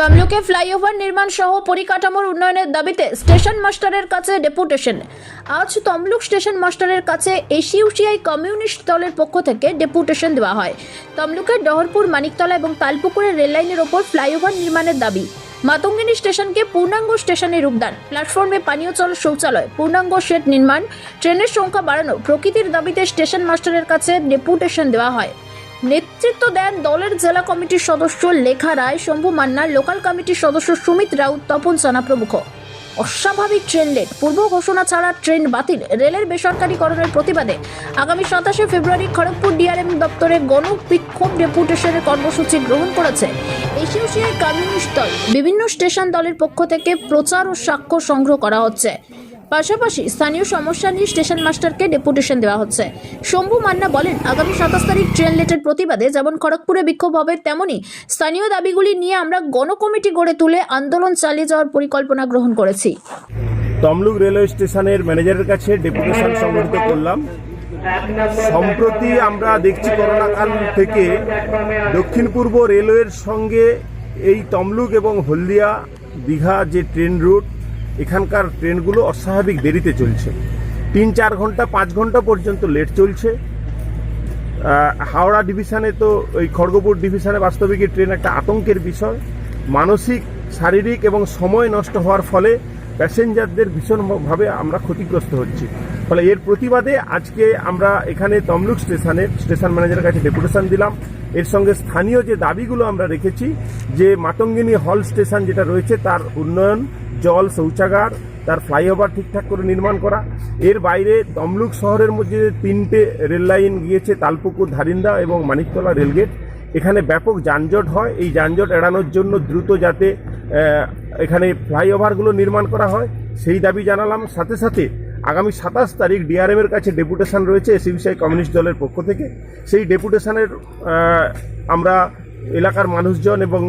তমলুকে flyover নির্মাণ সহ পরিকাঠামোর উন্নয়নের দাবিতে স্টেশন মাস্টারের কাছে ডেপুটেশন। আজ তমলুক স্টেশন মাস্টারের কাছে এসইউসিআই কমিউনিস্ট দলের পক্ষ থেকে ডেপুটেশন দেওয়া হয়। তমলুকের ডহরপুর, মানিকতলা এবং তালপুকুরের রেললাইনের ওপর ফ্লাইওভার নির্মাণের দাবি। মাতঙ্গিনী স্টেশনকে পূর্ণাঙ্গ স্টেশনে রূপদান প্ল্যাটফর্মে পানীয় জল শৌচালয়, পূর্ণাঙ্গ শেড নির্মাণ, ট্রেনের সংখ্যা বাড়ানো প্রকৃতির দাবিতে স্টেশন মাস্টারের কাছে ডেপুটেশন দেওয়া হয়। নেতৃত্ব দেন দলের জেলা কমিটির সদস্য লেখা রায়, শম্ভু মান্নার লোকাল কমিটির সদস্য সুমিত রাউত, তপন সানা প্রমুখ। অস্বাভাবিক ট্রেন লেট। পূর্ব ঘোষণা ছাড়া ট্রেন বাতিল। রেলের বেসরকারীকরণের প্রতিবাদে আগামী সাতাশে ফেব্রুয়ারি খড়গপুর ডিআরএম দপ্তরে গণবিক্ষোভ ডেপুটেশনের কর্মসূচি গ্রহণ করেছে এশিয়াশিয়ায় কমিউনিস্ট দল। বিভিন্ন স্টেশন দলের পক্ষ থেকে প্রচার ও স্বাক্ষর সংগ্রহ করা হচ্ছে। পাশাপাশি স্থানীয় সমস্যা নিয়ে স্টেশন মাস্টারকে ডেপুটেশন দেওয়া হচ্ছে। শম্ভু মান্না বলেন, আগামী সাতাশ তারিখ ট্রেন লেটের প্রতিবাদে যেমন খড়গপুরে বিক্ষোভ হবে, তেমনি স্থানীয় দাবিগুলি নিয়ে আমরা গণকমিটি গড়ে তুলে আন্দোলন চালিয়ে যাওয়ার পরিকল্পনা গ্রহণ করেছি। তমলুক রেলওয়ে স্টেশনের ম্যানেজারের কাছে ডেপুটেশন সংগঠিত করলাম। সম্প্রতি আমরা দেখছি করোনা কাল থেকে দক্ষিণ পূর্ব রেলওয়ের সঙ্গে এই তমলুক এবং হলদিয়া দীঘা যে ট্রেন রুট এখানকার ট্রেনগুলো অস্বাভাবিক দেরিতে চলছে। তিন চার ঘণ্টা, পাঁচ ঘণ্টা পর্যন্ত লেট চলছে। হাওড়া ডিভিশনে তো ওই খড়গপুর ডিভিশনে বাস্তবিক ট্রেন একটা আতঙ্কের বিষয়। মানসিক, শারীরিক এবং সময় নষ্ট হওয়ার ফলে প্যাসেঞ্জারদের ভীষণভাবে আমরা ক্ষতিগ্রস্ত হচ্ছি। ফলে এর প্রতিবাদে আজকে আমরা এখানে তমলুক স্টেশনের, স্টেশন ম্যানেজারের কাছে ডেপুটেশন দিলাম। এর সঙ্গে স্থানীয় যে দাবিগুলো আমরা রেখেছি, যে মাতঙ্গিনী হল স্টেশন যেটা রয়েছে তার উন্নয়ন জল শৌচাগার, তার ফ্লাইওভার ঠিকঠাক করে নির্মাণ করা। এর বাইরে তমলুক শহরের মধ্যে তিনটে রেল লাইন গিয়েছে, তালপুকুর, ধারিন্দা এবং মানিকতলা রেলগেট, এখানে ব্যাপক যানজট হয়। এই যানজট এড়ানোর জন্য দ্রুত যাতে এখানে ফ্লাইওভারগুলো নির্মাণ করা হয়। সেই দাবি জানালাম। সাথে সাথে আগামী সাতাশ তারিখ ডিআরএম এর কাছে ডেপুটেশন রয়েছে এসিবিসিআই কমিউনিস্ট দলের পক্ষ থেকে। সেই ডেপুটেশনের আমরা এলাকার মানুষজন এবং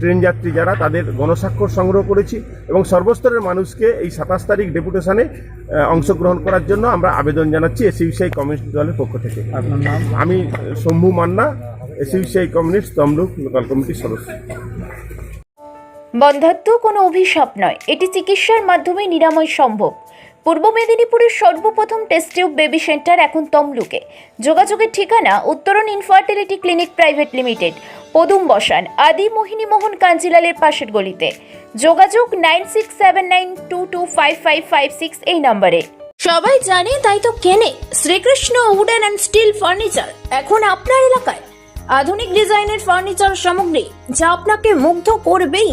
ট্রেন যাত্রী যারা তাদের গণস্বাক্ষর সংগ্রহ করেছি এবং সর্বস্তরের মানুষকে এই সাতাশ তারিখ ডেপুটেশনে অংশগ্রহণ করার জন্য আমরা আবেদন জানাচ্ছি এসিবিসিআই কমিউনিস্ট দলের পক্ষ থেকে। আমি শম্ভু মান্না এসিবিসিআই কমিউনিস্ট তমলুক লোকাল কমিটির সদস্য। বন্ধাত্ম কোনো অভিশাপ নয়। এটি চিকিৎসার মাধ্যমে নিরাময় সম্ভব। পূর্ব মেদিনীপুরের সর্বপ্রথম টেস্ট টিউব বেবি সেন্টার এখন তমলুকে। যোগাযোগের ঠিকানা উত্তরণ ইনফার্টিলিটি ক্লিনিক প্রাইভেট লিমিটেড পদুম বসান আদি মোহিনী মোহন কাঞ্জিলালের পাশের গলিতে। যোগাযোগ nine six seven nine two two five five five six এই নম্বরে। সবাই জানে, তাই তো কেনে। Shrikrishna wooden and steel furniture এখন আপনার এলাকায়। আধুনিক ডিজাইনের ফার্নিচার সামগ্রী যা আপনাকে মুগ্ধ করবেই।